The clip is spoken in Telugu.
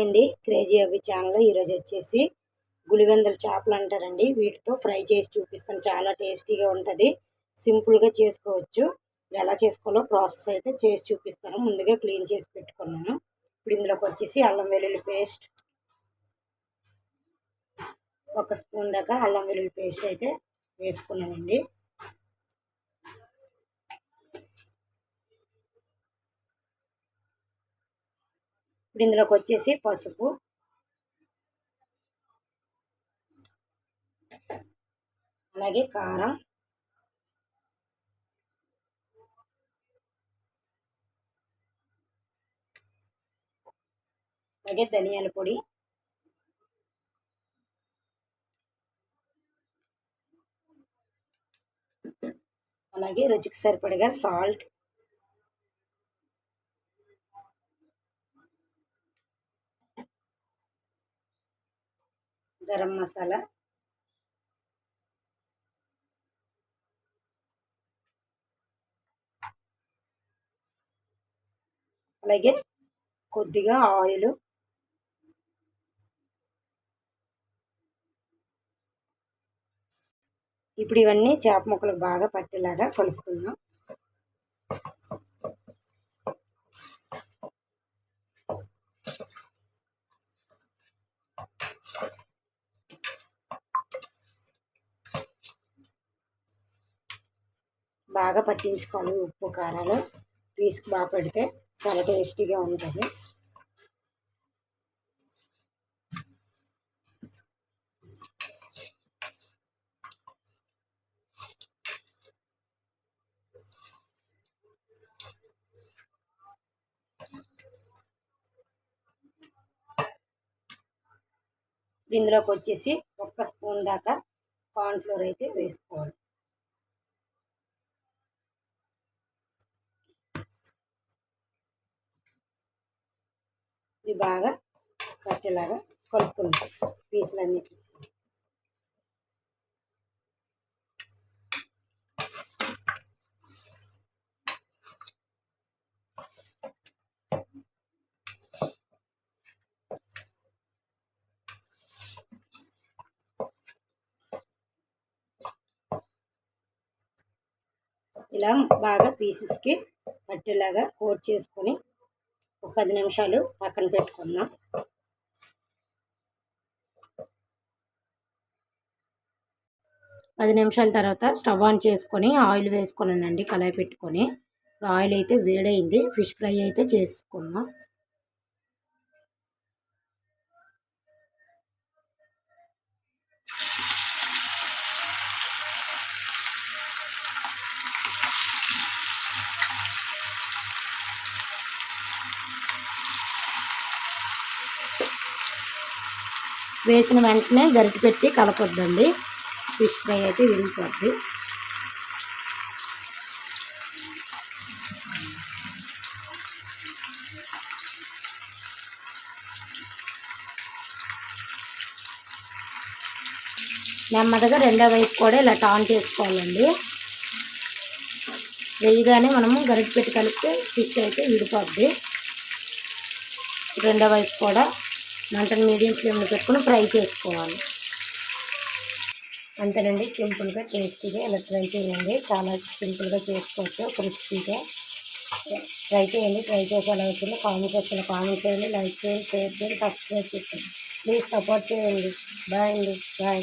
అండి క్రేజీ అవి ఛానల్ ఈరోజు వచ్చేసి గులివెందల చేపలు అంటారండి. వీటితో ఫ్రై చేసి చూపిస్తాను. చాలా టేస్టీగా ఉంటుంది. సింపుల్గా చేసుకోవచ్చు. ఎలా చేసుకోవాలో ప్రాసెస్ అయితే చేసి చూపిస్తాను. ముందుగా క్లీన్ చేసి పెట్టుకున్నాను. ఇప్పుడు ఇందులోకి వచ్చేసి అల్లం వెల్లుల్లి పేస్ట్. ఒక స్పూన్ దాకా అల్లం వెల్లుల్లి పేస్ట్ అయితే వేసుకున్నానండి. ఇప్పుడు ఇందులోకి వచ్చేసి పసుపు. అలాగే కారం. అలాగే ధనియాల పొడి. అలాగే రుచికి సరిపడగా సాల్ట్. గరం మసాలా. అలాగే కొద్దిగా ఆయిల్. ఇప్పుడు ఇవన్నీ చేప ముక్కలకు బాగా పట్టేలాగా కలుపుకుందాం. బాగా పట్టించుకోవాలి ఉప్పు కారాలు. పీస్కి బాగా పెడితే చాలా టేస్టీగా ఉంటుంది. ఇందులోకి వచ్చేసి ఒక్క స్పూన్ దాకా కార్న్ఫ్లోర్ అయితే వేసుకోవాలి. బాగా పట్టేలాగా కలుపుకుందాం పీసులన్నిటి ఇలా బాగా పీసెస్కి పట్టేలాగా కోట్ చేసుకొని ఒక పది నిమిషాలు పక్కన పెట్టుకుందాం. పది నిమిషాల తర్వాత స్టవ్ ఆన్ చేసుకొని ఆయిల్ వేసుకున్నానండి కళాయి పెట్టుకొని. ఆయిల్ అయితే వేడైంది ఫిష్ ఫ్రై అయితే చేసుకున్నాం. వేసిన వెంటనే గరిటిపెట్టి కలపొద్దండి. ఫిష్ ఫ్రై అయితే విరిగిపోద్ది. నెమ్మదిగా రెండో వైపు కూడా ఇలా టాన్ చేసుకోవాలండి. వేయగానే మనము గరిటె పెట్టి కలిపితే ఫిష్ అయితే విడిపోద్ది. రెండో వైపు కూడా మంటను మీడియం ఫ్లేమ్లో పెట్టుకుని ఫ్రై చేసుకోవాలి. అంతేనండి సింపుల్గా టేస్టీగా ఇలా ట్రై చేయండి. చాలా సింపుల్గా చేసుకోవచ్చు క్రిస్పీగా. ట్రై చేయండి ట్రై చేసేలా వచ్చింది కామెంట్ వచ్చింది కామెంట్ చేయండి లైక్ చేయండి షేర్ చేయండి సబ్స్క్రైబ్ చేయండి. ప్లీజ్ సపోర్ట్ చేయండి. బాయ్ అండి బాయ్.